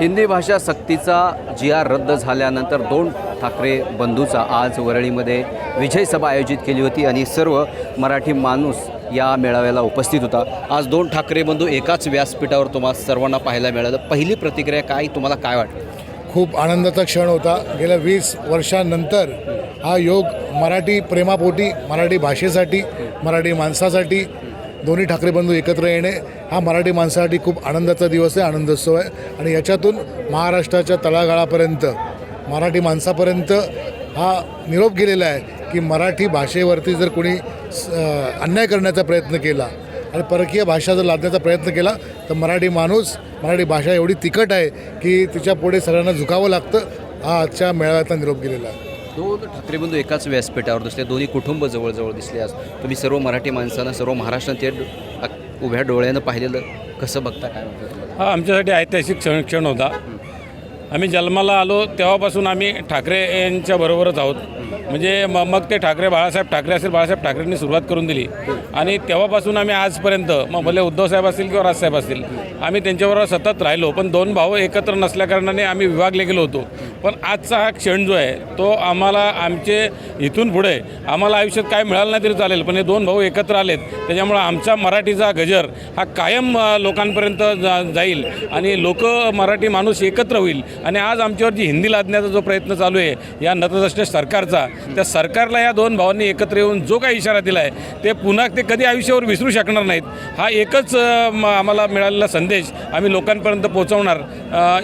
हिंदी भाषा सक्तीचा जी आर रद्द झाल्यानंतर दोन ठाकरे बंधूचा आज वरळीमध्ये विजय सभा आयोजित केली होती आणि सर्व मराठी माणूस या मेळाव्याला उपस्थित होता. आज दोन ठाकरे बंधू एकाच व्यासपीठावर तुम्हाला सर्वांना पाहायला मिळालं. पहिली प्रतिक्रिया काय? तुम्हाला काय वाटलं? खूप आनंदाचा क्षण होता. गेल्या वीस वर्षानंतर हा योग मराठी प्रेमापोटी मराठी भाषेसाठी मराठी माणसासाठी दोन्ही ठाकरे बंधू एकत्र येणे हा मराठी माणसासाठी खूप आनंदाचा दिवस आहे आनंदोत्सव आहे. आणि याच्यातून महाराष्ट्राच्या तळागाळापर्यंत मराठी माणसापर्यंत हा निरोप गेलेला आहे की मराठी भाषेवरती जर कोणी स- अन्याय करण्याचा प्रयत्न केला आणि परकीय भाषा जर लादण्याचा प्रयत्न केला तर मराठी माणूस मराठी भाषा एवढी तिखट आहे की तिच्या पुढे सगळ्यांना झुकावं लागतं. हा आजच्या मेळाव्याचा निरोप गेलेला आहे. दोन ठाकरेबंधू एकाच व्यासपीठावर दिसले दोन्ही कुटुंब जवळजवळ दिसले आज. तुम्ही सर्व मराठी माणसांना सर्व महाराष्ट्रात ते उभ्या डोळ्यानं पाहिलेलं कसं बघता काय हा आमच्यासाठी ऐतिहासिक क्षण क्षण होता. आम्ही जन्माला आलो तेव्हापासून आम्ही ठाकरे यांच्या बरोबरच आहोत. म्हणजे मग ते ठाकरे बाळासाहेब ठाकरे असेल बाळासाहेब ठाकरेंनी सुरुवात करून दिली. आणि तेव्हापासून आम्ही आजपर्यंत मग भले उद्धवसाहेब असतील किंवा राजसाहेब असतील आम्ही त्यांच्याबरोबर सतत राहिलो. पण दोन भाऊ एकत्र नसल्याकारणाने आम्ही विभागले गेलो होतो. पण आजचा हा क्षण जो आहे तो आम्हाला आमचे इथून पुढे आम्हाला आयुष्यात काय मिळालं नाही तरी चालेल. पण हे दोन भाऊ एकत्र आलेत. त्याच्यामुळं आमचा मराठीचा गजर हा कायम लोकांपर्यंत जा जाईल. आणि लोक मराठी माणूस एकत्र होईल. आणि आज आमच्यावर जी हिंदी लादण्याचा जो प्रयत्न चालू आहे या नतदृष्ट सरकारचा त्या सरकारला या दोन भावांनी एकत्र येऊन जो काही इशारा दिला आहे ते पुन्हा ते कधी आयुष्यावर विसरू शकणार नाहीत. हा एकच आम्हाला मिळालेला संदेश आम्ही लोकांपर्यंत पोहोचवणार.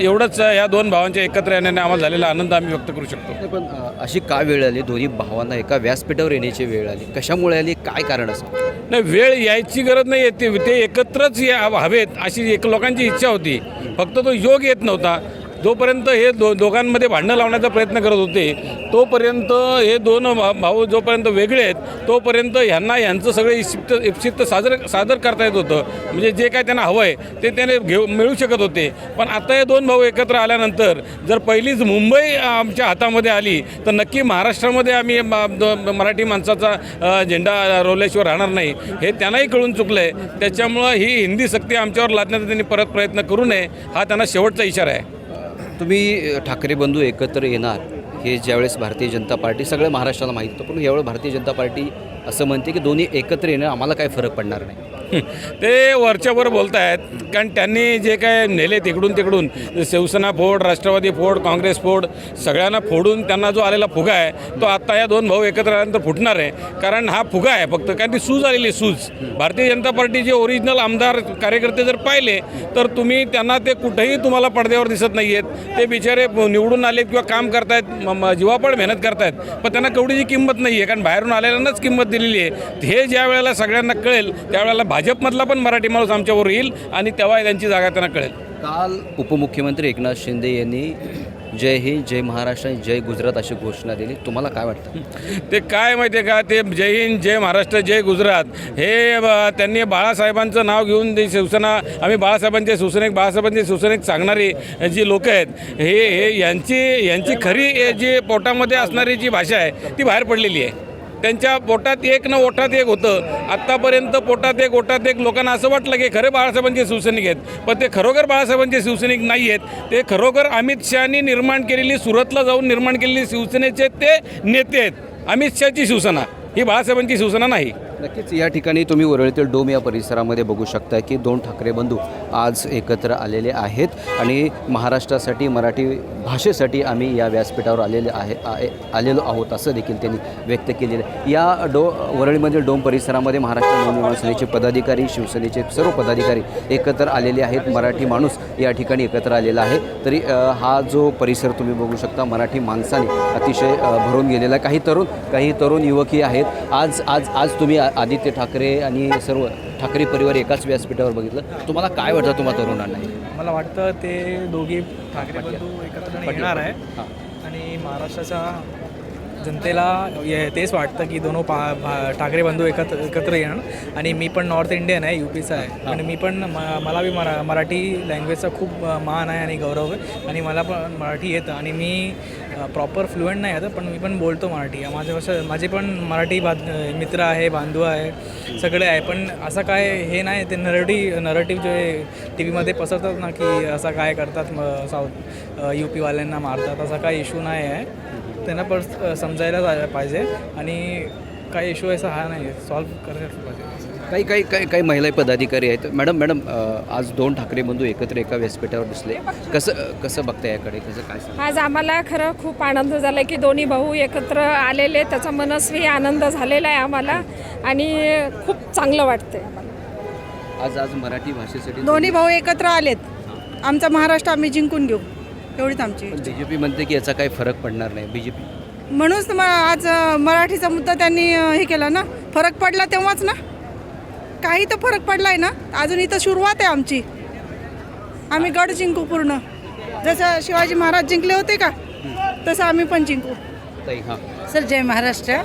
एवढंच या दोन भावांच्या एकत्र येण्याने आम्हाला झालेला आनंद आम्ही व्यक्त करू शकतो. पण अशी का वेळ आली? दोन्ही भावांना एका व्यासपीठावर येण्याची वेळ आली. कशामुळे आली? काय कारण असं? नाही वेळ यायची गरज नाही आहे. ते ते एकत्रच या हवेत अशी एक लोकांची इच्छा होती. फक्त तो योग येत नव्हता. जोपर्यंत हे दो दोघांमध्ये भांडणं लावण्याचा प्रयत्न करत होते तोपर्यंत हे दोन भा- भाऊ जोपर्यंत वेगळे आहेत तोपर्यंत ह्यांना यांचं सगळं इप्सित इप्सित सादर सादर करता येत होतं. म्हणजे जे काय त्यांना हवं आहे ते त्याने घेऊ मिळू शकत होते. पण आता हे दोन भाऊ एकत्र आल्यानंतर जर पहिलीच मुंबई आमच्या हातामध्ये आली तर नक्की महाराष्ट्रामध्ये आम्ही मराठी माणसाचा झेंडा रोल्याशिवाय राहणार नाही. हे त्यांनाही कळून चुकलं आहे त्याच्यामुळं ही हिंदी सक्ती आमच्यावर लादण्याचा त्यांनी परत प्रयत्न करू नये हा त्यांना शेवटचा इशारा आहे. तुम्ही ठाकरे बंधू एकत्र येणार हे ज्यावेळेस भारतीय जनता पार्टी सगळं महाराष्ट्राला माहीत होतं पण यावेळेस भारतीय जनता पार्टी असं म्हणते की दोन्ही एकत्र येणं आम्हाला काय फरक पडणार नाही. ते वरच्यावर बोलत आहेत कारण त्यांनी जे काय नेले तिकडून तिकडून शिवसेना फोड राष्ट्रवादी फोड काँग्रेस फोड सगळ्यांना फोडून त्यांना जो आलेला फुगा आहे तो आत्ता या दोन भाऊ एकत्र आल्यानंतर फुटणार आहे. कारण हा फुगा आहे फक्त कारण ती सूज आलेली सूज. भारतीय जनता पार्टीचे ओरिजिनल आमदार कार्यकर्ते जर पाहिले तर तुम्ही त्यांना ते कुठेही तुम्हाला पडद्यावर दिसत नाही आहेत ते बिचारे निवडून आले किंवा काम करतायत जीवापड मेहनत करतायत पण त्यांना केवढीची किंमत नाही आहे कारण बाहेरून आलेल्यांनाच किंमत दिलेली आहे. हे ज्या वेळेला सगळ्यांना कळेल त्यावेळेला भाजपमधला पण मराठी माणूस आमच्यावर येईल आणि तेव्हा त्यांची जागा त्यांना कळेल. काल उपमुख्यमंत्री एकनाथ शिंदे यांनी जय हिंद जय महाराष्ट्र आणि जय गुजरात अशी घोषणा दिली. तुम्हाला काय वाटतं? ते काय माहिती आहे का? ते जय हिंद जय महाराष्ट्र जय गुजरात हे त्यांनी बाळासाहेबांचं नाव घेऊन ते शिवसेना आम्ही बाळासाहेबांचे शिवसैनिक बाळासाहेबांचे शिवसैनिक सांगणारी जी लोक आहेत हे हे यांची यांची खरी जी पोटामध्ये असणारी जी भाषा आहे ती बाहेर पडलेली आहे. त्यांच्या पोटात एक न ओठात एक होतं. आत्तापर्यंत पोटात एक ओठात एक लोकांना असं वाटलं की खरे बाळासाहेबांचे शिवसैनिक आहेत. पण ते खरोखर बाळासाहेबांचे शिवसैनिक नाही आहेत. ते खरोखर अमित शहानी निर्माण केलेली सुरतला जाऊन निर्माण केलेली शिवसेनेचे ते नेते आहेत. अमित शहाची शिवसेना. ही बाळासाहेबांची शिवसेना नाही. नक्कीच या ठिकाणी तुम्ही वरळीतील डोम या परिसरामध्ये बघू शकता की दोन ठाकरे बंधू आज एकत्र आलेले आहेत आणि महाराष्ट्रासाठी मराठी भाषेसाठी आम्ही या व्यासपीठावर आलेले आहे आलेलो आहोत असं देखील त्यांनी व्यक्त केलेलं आहे. या डो वरळीमधील डोम परिसरामध्ये महाराष्ट्र नवनिर्माण सेनेचे पदाधिकारी शिवसेनेचे सर्व पदाधिकारी एकत्र आलेले आहेत. मराठी माणूस या ठिकाणी एकत्र आलेला आहे. तरी हा जो परिसर तुम्ही बघू शकता मराठी माणसाने अतिशय भरून गेलेला काही तरुण काही तरुण युवकही आहेत. आज आज आज तुम्ही आदित्य ठाकरे आणि सर्व ठाकरे परिवार एकाच व्यासपीठावर बघितलं. तुम्हाला काय वाटतं तुम्हाला तरुणांना मला वाटतं ते दोघी ठाकरे बंधू एकत्र येणार आहे. आणि महाराष्ट्राचा जनतेला ये- तेच वाटतं की दोनो पा भा- ठाकरे बंधू एकत्र एकत्र येणार. आणि मी पण नॉर्थ इंडियन आहे यू पीचा आहे. आणि मी पण म- मला बी मरा मराठी लँग्वेजचा खूप मान आहे आणि गौरव आहे. आणि मला पण मराठी येतं. आणि मी प्रॉपर फ्लुएंट नाही येतं पण मी पण बोलतो मराठी. माझ्या भाषा माझे पण मराठी बा मित्र आहे बांधव आहे सगळे आहे. पण असं काय हे नाही ते नरेटिव नरेटिव्ह जे टी व्हीमध्ये पसरतात ना की असं काय करतात म- साऊथ यू पीवाल्यांना मारतात असा काय इश्यू नाही आहे. त्यांना पण समजायला जा- पाहिजे आणि काही इश्यू असा हा नाही सॉल्व्ह करायला पाहिजे. काही काही काही काही महिला पदाधिकारी आहेत. मॅडम मॅडम आज दोन ठाकरे बंधू एकत्र एका व्यासपीठावर दिसले. कसं कसं बघता याकडे? कसं काय आज आम्हाला खरं खूप आनंद झाला की दोन्ही भाऊ एकत्र आलेले. त्याचा मनस्वी आनंद झालेला आहे आम्हाला आणि खूप चांगलं वाटतंय आम्हाला. आज आज मराठी भाषेसाठी दोन्ही भाऊ एकत्र आलेत. आमचा महाराष्ट्र आम्ही जिंकून घेऊ. एवढीच आमची पण बी जे पी म्हणते की याचा काही फरक पडणार नाही. बी जे पी म्हणूनच तर मग आज मराठीचा मुद्दा त्यांनी हे केला ना. फरक पडला तेव्हाच ना. काही तर फरक पडलाय ना. अजून इथं सुरुवात आहे आमची. आम्ही गड जिंकू पूर्ण. जसं शिवाजी महाराज जिंकले होते का तसं आम्ही पण जिंकू. ताई हां. सर जय महाराष्ट्र.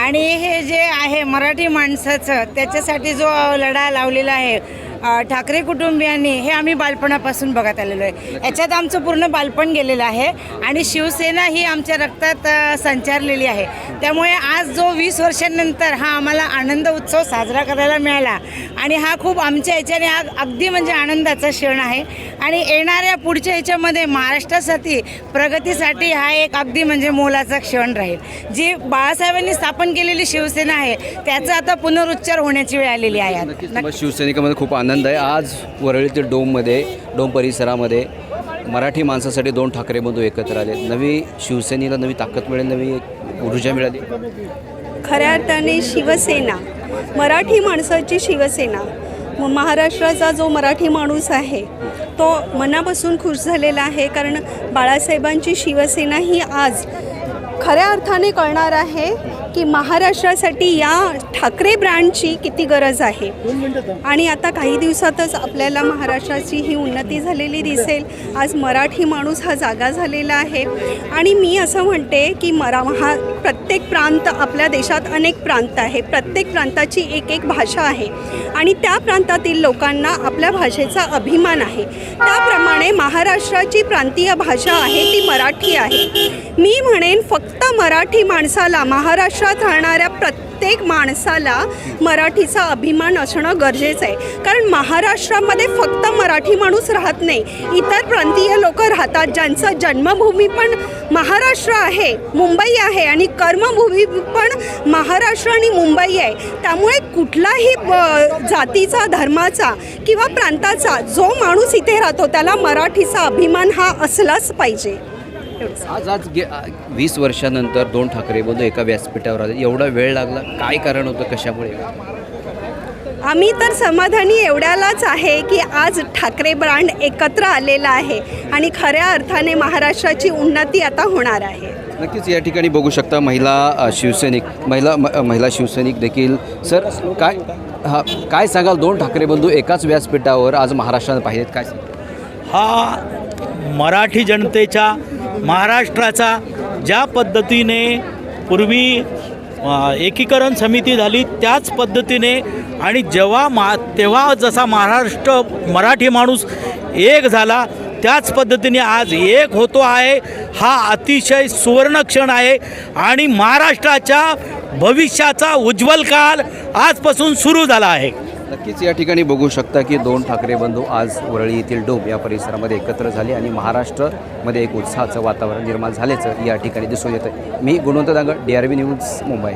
आणि हे जे आहे मराठी माणसाचं त्याच्यासाठी जो लढा लावलेला आहे ठाकरे कुटुंबियांनी हे आम्ही बालपणापासून बघत आलेलो आहे. याच्यात आमचं पूर्ण बालपण गेलेलं आहे आणि शिवसेना ही आमच्या रक्तात संचारलेली आहे. त्यामुळे आज जो वीस वर्षांनंतर हा आम्हाला आनंद उत्सव साजरा करायला मिळाला आणि हा खूप आमच्या याच्याने अगदी म्हणजे आनंदाचा क्षण आहे. आणि येणाऱ्या पुढच्या याच्यामध्ये महाराष्ट्रासाठी प्रगतीसाठी हा एक अगदी म्हणजे मोलाचा क्षण राहील. जी बाळासाहेबांनी स्थापन केलेली शिवसेना आहे त्याचा आता पुनरुच्चार होण्याची वेळ आलेली आहे. शिवसैनिकामध्ये खूप आनंद आहे. आज वरळीतील डोममध्ये डोम परिसरामध्ये मराठी माणसासाठी दोन ठाकरे बंधू एकत्र आले. नवी शिवसेनेला नवी ताकद मिळेल नवी एक ऊर्जा मिळाली. खऱ्या अर्थाने शिवसेना मराठी माणसाची शिवसेना महाराष्ट्राचा जो मराठी माणूस आहे तो मनापासून खुश झालेला आहे. कारण बाळासाहेबांची शिवसेना ही आज खऱ्या अर्थाने कळणार आहे की महाराष्ट्रासाठी या ठाकरे ब्रँडची किती गरज आहे. आणि आता काही दिवसातच आपल्याला महाराष्ट्राची ही उन्नती झालेली दिसेल. आज मराठी माणूस हा जागा झालेला आहे. आणि मी असं म्हणते की मरा महा प्रत्येक प्रांत आपल्या देशात अनेक प्रांत आहे. प्रत्येक प्रांताची एक एक भाषा आहे. आणि त्या प्रांतातील लोकांना आपल्या भाषेचा अभिमान आहे. त्याप्रमाणे महाराष्ट्राची प्रांतीय भाषा आहे ती मराठी आहे. मी म्हणेन फक्त मराठी माणसाला महाराष्ट्रात राहणाऱ्या प्रत्येक प्रत्येक माणसाला मराठीचा अभिमान असणं गरजेचं आहे. कारण महाराष्ट्रामध्ये फक्त मराठी माणूस राहत नाही इतर प्रांतीय लोक राहतात ज्यांचं जन्मभूमी पण महाराष्ट्र आहे मुंबई आहे आणि कर्मभूमी पण महाराष्ट्र आणि मुंबई आहे. त्यामुळे कुठलाही जातीचा धर्माचा किंवा प्रांताचा जो माणूस इथे राहतो त्याला मराठीचा अभिमान हा असलाच पाहिजे. आज आज गे वीस वर्षानंतर दोन ठाकरे बंधू एका व्यासपीठावर आले. एवढा वेळ लागला काय कारण होतं कशामुळे? आम्ही तर समाधानी एवढ्यालाच आहे की आज ठाकरे ब्रँड एकत्र आलेला आहे आणि खऱ्या अर्थाने महाराष्ट्राची उन्नती आता होणार आहे. नक्कीच या ठिकाणी बघू शकता महिला शिवसैनिक महिला महिला शिवसैनिक देखील. सर काय हा काय सांगाल दोन ठाकरे बंधू एकाच व्यासपीठावर आज महाराष्ट्रात पाहिजेत काय हा मराठी जनतेच्या महाराष्ट्राचा ज्या पद्धतीने पूर्वी एकीकरण समिती झाली त्याच पद्धतीने आणि जेव्हा मा तेव्हा जसा महाराष्ट्र मराठी माणूस एक झाला त्याच पद्धतीने आज एक होतो आहे. हा अतिशय सुवर्ण क्षण आहे आणि महाराष्ट्राच्या भविष्याचा उज्ज्वल काल आजपासून सुरू झाला आहे. नक्कीच या ठिकाणी बघू शकता की दोन ठाकरे बंधू आज वरळी येथील डोब या परिसरामध्ये एकत्र झाले आणि महाराष्ट्रामध्ये एक उत्साहाचं वातावरण निर्माण झाल्याचं या ठिकाणी दिसून येतं मी Gunwant Dangad D R B news Mumbai.